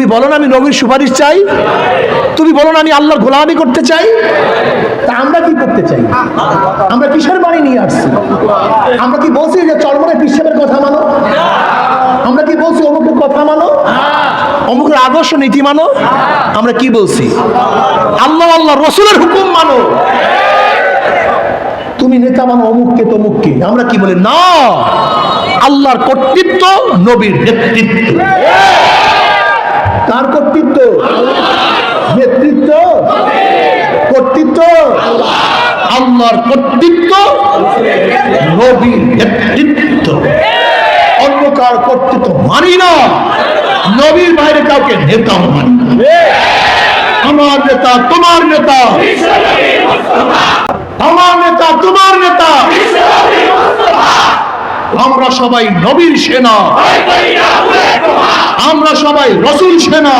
তুমি বলো না আমি নবীর সুপারিশ চাই? তুমি বলো না আমি আল্লাহর গোলামি করতে চাই? তা আমরা কি করতে চাই? আমরা কিসের বাড়ি নিয়ে আসছি? আমরা কি বলছি যে চরমনে বিশ্বের কথা মানো? আমরা কি বলছি অমুকের কথা মানো? অমুকের আদর্শ নীতি মানো? আমরা কি বলছি? আল্লাহ আল্লাহ রসুলের হুকুম মানো। তুমি নেতা মানো অমুককে, তমুককে। আমরা কি বলি? না। আল্লাহর কর্তৃত্ব, নবীর নেতৃত্ব। কার কর্তৃত্ব? নেতৃত্ব? কর্তৃত্ব? আল্লাহর কর্তৃত্ব? নবীর নেতৃত্ব। অন্য কার কর্তৃত্ব মানি না। নবীর বাইরে কাউকে নেতা মানি। আমার নেতা, তোমার নেতা। আমার নেতা, তোমার নেতা। আমরা সবাই নবীর সেনা। আমরা সবাই রসুল সেনা।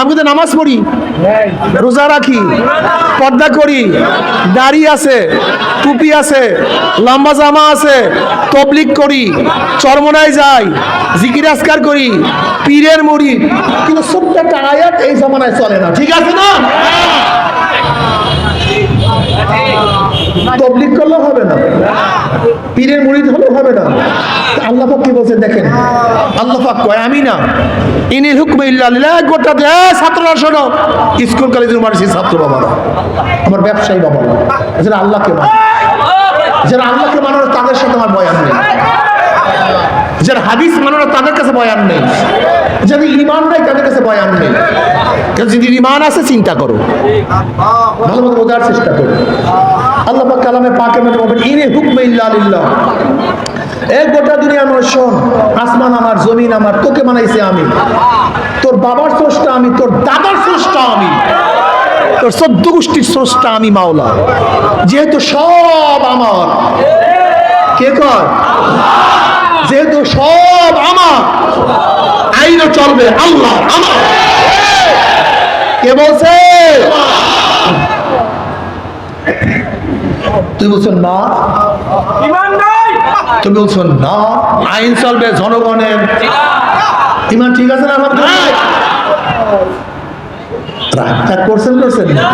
আমি তো নামাজ পড়ি, রোজা রাখি, পর্দা করি, দাড়ি আছে, টুপি আছে, লম্বা জামা আছে তবলিক করি, চরমনায় যাই, জিকির আসকার করি, পীরের মুড়ি। কিন্তু একটা আয়াত এই জামানায় চলে না। ঠিক আছে না? তবলিক করলেও হবে না। পীরের মুড়িদ হলেও হবে না। আল্লাহ পাক কি বলছেন দেখেন? আল্লাহ পাক কয়, আমি না। ইনি হুকমে ইল্লাল্লাহ গোটা দে ছাত্ররা, শোনো। স্কুল, কলেজ ইউনিভার্সিটির ছাত্র বাবারা আমার ব্যবসায়ী বাবারা যারা আল্লাহকে মানে। যারা আল্লাহকে মানানো তাদের সাথে আমার বয়ান নেই। যারা হাদিস মানানো তাদের কাছে বয়ান নেই। যাদের ইমান নাই তাদের কাছে বয়ান নেই যদি ইমান আছে, চিন্তা করো। ভালো মতো বোঝার চেষ্টা করো। আল্লাহ কালামে পাকে বলবেন ইনে ইল্লা গোটা দুনিয়া আমার শোন, আসমান আমার, জমিন আমার, তোকে বানাইছে আমি। তোর বাবার স্রষ্টা আমি, তোর দাদার স্রষ্টা আমি। তোর সদ্য গোষ্ঠীর স্রষ্টা আমি, মাওলা। যেহেতু সব আমার। কে কর যেহেতু সব আমার। আইনও চলবে আল্লাহ আমার। কে বলছে? তুই বলছো না। তুমি বলছো না। আইন চলবে জনগণের। ইমান ঠিক আছে না আমার করছেন করছেন? না?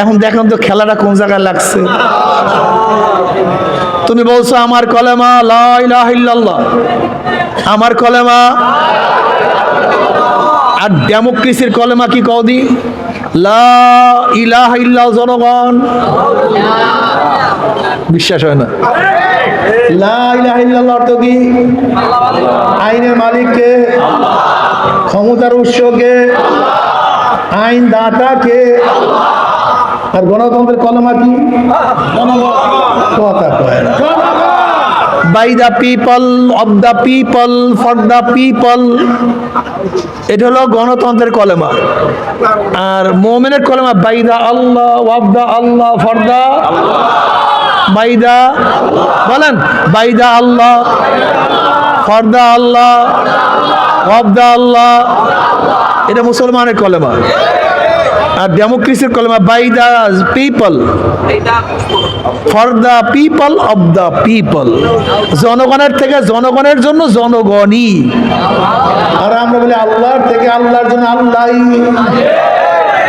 এখন দেখেন তো খেলাটা কোন জায়গায় লাগছে। তুমি বলছো আমার কলেমা, লা ইলাহা ইল্লাল্লাহ। আমার কলেমা আর ডেমোক্রেসির কলেমা কি কদি লা ইলাহা ইল্লাহ জনগণ। বিশ্বাস হয় না। অর্থ কি? আইনের মালিককে, ক্ষমতার উৎসকে আইন দাতাকে আর গণতন্ত্রের কলমা কি? কথা কয় না by the people of the people for the people এটা হলো গণতন্ত্রের কলেমা। আর মোমেনের কলেমা বাই দা আল্লাহ অব দা আল্লাহ ফর দ্য বাই দা বলেন বাই দা আল্লাহ ফর দা আল্লাহ অব দা আল্লাহ এটা মুসলমানের কলেমা। আর ডেমোক্রেসির কলেমা by the people for the people of the people জনগণের থেকে জনগণের জন্য জনগণই। আর আমরা বলি আল্লাহর থেকে আল্লাহর জন্য আল্লাহ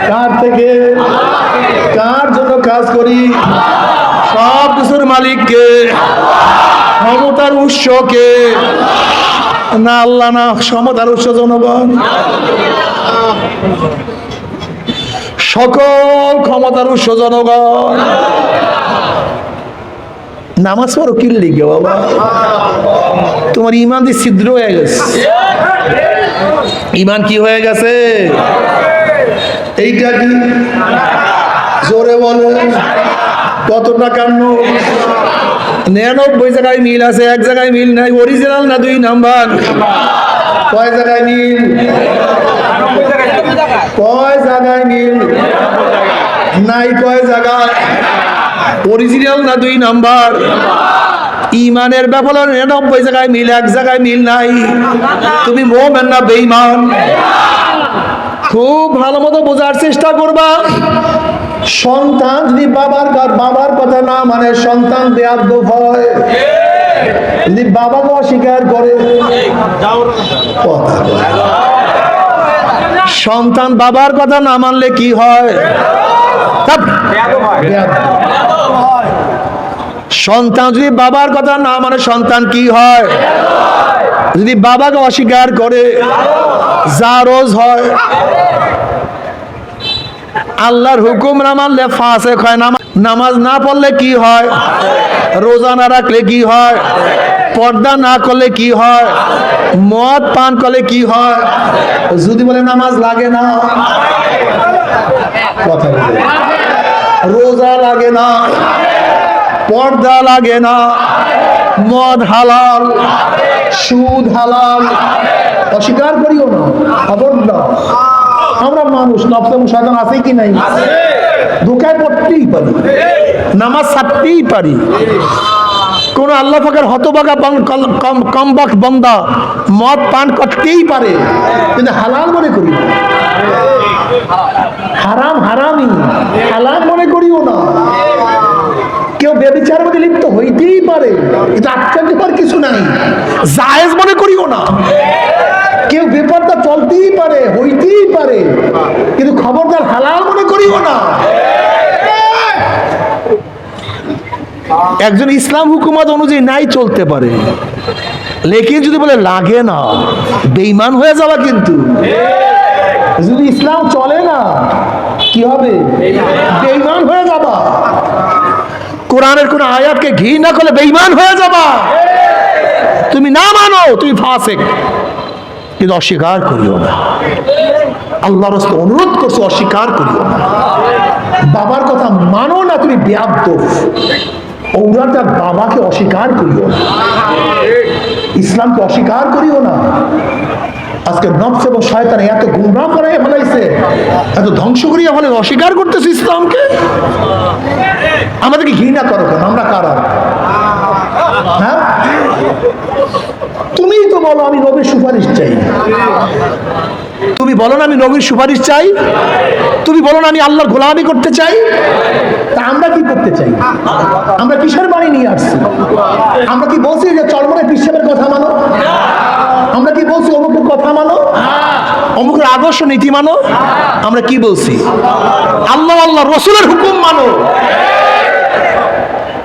কার থেকে? কার জন্য কাজ করি? সব কিছুর মালিককে ক্ষমতার উৎসকে। না আল্লাহ না সমতার উৎস জনগণ। সকল ক্ষমতার উৎস জনগণ। নামাজ পড়ো কি লিখে বাবা? তোমার ইমান দিয়ে ছিদ্র হয়ে গেছে। ইমান কি হয়ে গেছে? এইটা কি? জোরে বলে। কত টাকার নিরানব্বই জায়গায় মিল আছে, এক জায়গায় মিল নাই অরিজিনাল না দুই নাম্বার? কয় জায়গায় মিল? কয় জায়গায় মিল নাই কয় জায়গায়। অরিজিনাল না দুই নাম্বার? ইমানের ব্যাপারে নিরানব্বই জায়গায় মিল এক জায়গায় মিল নাই। তুমি মোমেন না বেইমান খুব ভালো মতো বোঝার চেষ্টা করবা। সন্তান যদি বাবার বাবার কথা না মানে সন্তান বেয়াদ্দ হয়। যদি বাবাকে অস্বীকার করে, কথা। সন্তান বাবার কথা না মানলে কি হয়? সন্তান যদি বাবার কথা না মানে সন্তান কি হয়? যদি বাবাকে অস্বীকার করে, যা রোজ হয়। আল্লাহর হুকুম না মানলে ফাঁসে হয়। নামা- নামাজ না পড়লে কি হয়? রোজা না রাখলে কি হয়? পর্দা না করলে কি হয়? মদ পান করলে কি হয়? যদি বলে নামাজ লাগে না। কথা রোজা লাগে না। পর্দা লাগে না। মদ হালাল। সুদ হালাল। অস্বীকার করিও না। খবর আমরা মানুষ নফস এবং আছে কি নাই? ধোকায় পড়তেই পারি। নামাজ ছাড়তেই পারি। কোন আল্লাহ ফাঁকের হতবাগা বাং- কল- কম কম বাক বন্দা মদ পান করতেই পারে। কিন্তু হালাল মনে করি হারাম হারামই। হালাল মনে করিও না। কেউ বেবিচার মধ্যে লিপ্ত হইতেই পারে, কিন্তু আটকান দেওয়ার কিছু নাই। জায়েজ মনে করিও না। কেউ বেপারটা চলতেই পারে, হইতেই পারে, কিন্তু খবরদার হালাল মনে করিও না। একজন ইসলাম হুকুমত অনুযায়ী নাই চলতে পারে। লেকিন যদি বলে লাগে না বেইমান হয়ে যাওয়া কিন্তু। যদি ইসলাম চলে না, কি হবে? বেইমান হয়ে যাবা। কোরআনের কোন আয়াতকে ঘি না করলে বেইমান হয়ে যাবা। তুমি না মানো, তুমি ফাসেক। কিন্তু অস্বীকার করিও না। আল্লাহর অনুরোধ করছ, অস্বীকার করিও না। বাবার কথা মানো না, তুমি ব্যাপ্ত ঔরাটার বাবাকে অস্বীকার করিও না। ইসলামকে অস্বীকার করিও না। আজকে নবস এবং শয়তান এত গুমরা করাই ফেলাইছে, এত ধ্বংস করিয়া ফেলে অস্বীকার করতেছে ইসলামকে? আমাদেরকে ঘৃণা করো কেন? আমরা কারা? হ্যাঁ? তুমিই তো বলো আমি নবীর সুপারিশ চাই। তুমি বলো না আমি নবীর সুপারিশ চাই? তুমি বলো না আমি আল্লাহর গোলামি করতে চাই? তা আমরা কি করতে চাই? আমরা কিসের বাড়ি নিয়ে আসছি? আমরা কি বলছি যে চরমনের পিসের কথা মানো? আমরা কি বলছি অমুকের কথা মানো? অমুকের আদর্শ নীতি মানো? আমরা কি বলছি? আল্লাহ আল্লাহ, রসুলের হুকুম মানো।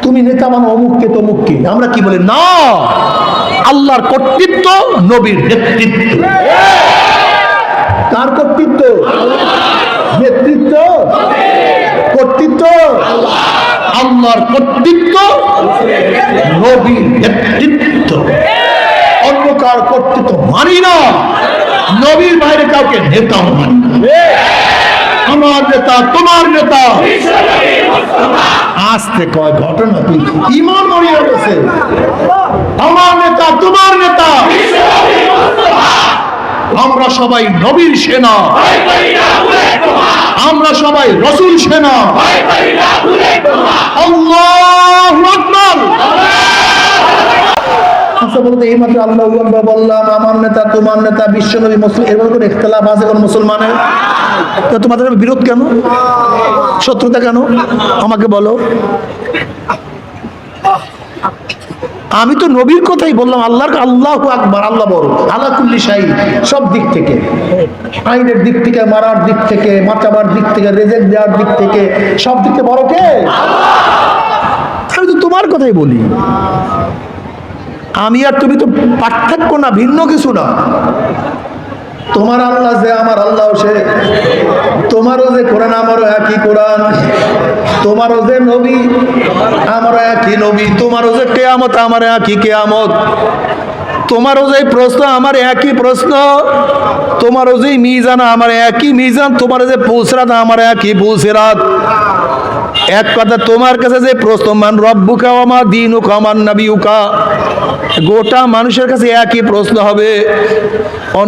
তুমি নেতা মানো অমুককে তমুককে আমরা কি বলি? না। আল্লাহর কর্তৃত্ব, নবীর নেতৃত্ব। কার কর্তৃত্ব? নেতৃত্ব? কর্তৃত্ব? আল্লাহর কর্তৃত্ব, নবীর নেতৃত্ব। অন্য কার কর্তৃত্ব মানি না। নবীর বাইরে কাউকে নেতাও মানি না। আমার নেতা তোমার নেতা। আসতে কয় ঘটনা তুই ইমান মরিয়া গেছে। আমার নেতা তোমার নেতা। আমরা সবাই নবীর সেনা। আমরা সবাই রসুল সেনা। আল্লাহু আকবার বলতে এই মাত্র আল্লাহ বললাম, আমার নেতা, তোমার নেতা মুসলিম এরকম আছে কোন মুসলমানের? তোমাদের বিরোধ কেন? শত্রুতা কেন? আমাকে বলো। আমি তো নবীর কথাই বললাম, আল্লাহর আল্লাহ আকবার, আল্লাহ বড় আল্লাহ কুল্লি শাহী সব দিক থেকে। আইনের দিক থেকে, মারার দিক থেকে, মাচাবার দিক থেকে, রেজেক দেওয়ার দিক থেকে, সব দিক থেকে বড় কে? আমি তো তোমার কথাই বলি। আমি আর তুমি তো পার্থক্য না, ভিন্ন কিছু না। তোমার আল্লাহ যে আমার আল্লাহ সে, তোমারও যে কোরআন, আমারও একই কোরআন, তোমারও যে নবী, আমারও একই নবী, তোমারও যে কেয়ামত আমার একই কেয়ামত। তোমারও যে প্রশ্ন, আমার একই প্রশ্ন, তোমারও যে মিজান, আমার একই মিজান তোমার যে পুলসরাত আমার একই পুলসরাত এক কথা, তোমার কাছে যে প্রশ্ন মান রব্বুকা আমা দিন ও কামান নাবি উকা গোটা মানুষের কাছে একই প্রশ্ন হবে। অন্য